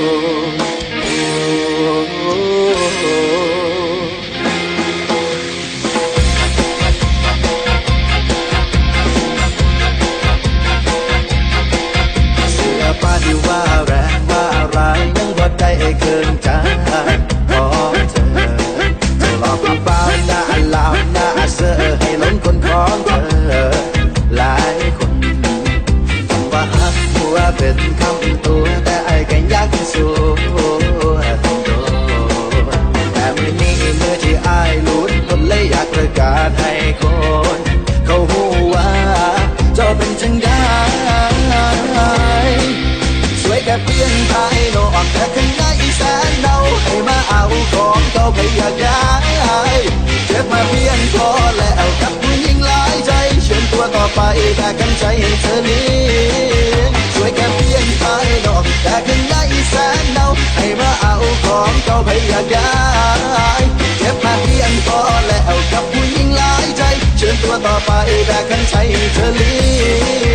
เสื้อผ้าที่ว่าแรงว่าอะไรยังบ่ได้เกินใจ กาศให้คน เขาหูว่าเจ้าเป็นจังได้สวยแค่เพียงภายนอกแต่ข้างในแสนเดาให้มาเอาของเก่าไปอยากได้เจ็บมาเพียงพอแล้วกับผู้หญิงหลายใจเชิญตัวต่อไปแต่กันใจให้เธอเลี้ยงสวยแค่เพียงภายนอกแต่ข้างในแสนเดาให้มาเอาของเก่าไปอยากได้เจ็บมาเพียงพอแล้วกับผู้ เชิญตัวต่อไ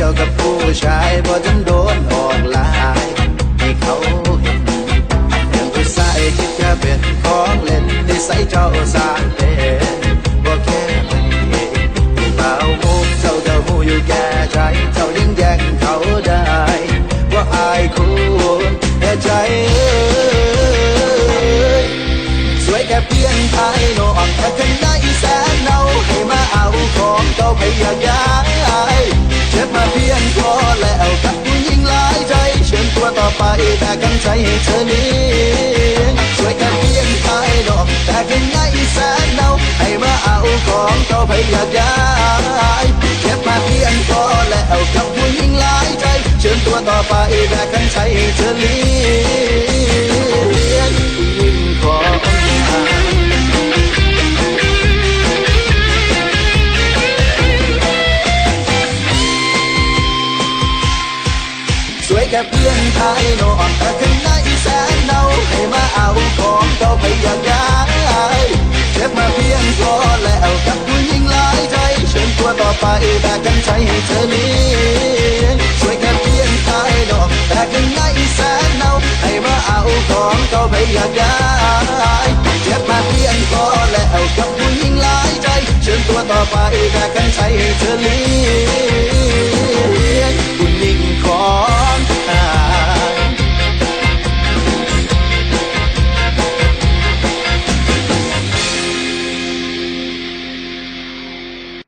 ที่ยวกับผู้ชายพอจนโดนออกไลน์ให้เขา แต่กันใจให้เธอเลี้ยงสวยแค่เพียงตายดอกแต่ข้างในแสนเราให้มาเอาของเก่าไปอยากย้ายเจ็บมาเพียงพอแล้วกับผู้หญิงหลายใจ เชิญตัวต่อไปแต่กันใจให้เธอเแค่เพียงภายนอกแต่ข้างในแสนเนาให้มาเอาของเก่าไปอยากได้เจ็บมาเพียงพอแล้วกับผู้หญิงหลายใจเชิญตัวต่อไปแต่กันใจให้เธอเลี้ยงสวยแค่เพียงภายนอกแต่ข้างในแสนเนาให้มาเอาของเก่าไปอยากได้เจ็บมาเพียงพอแล้วกับผู้หญิงหลายใจเชิญตัวต่อไปแต่กันใจให้เธอเลี้ยง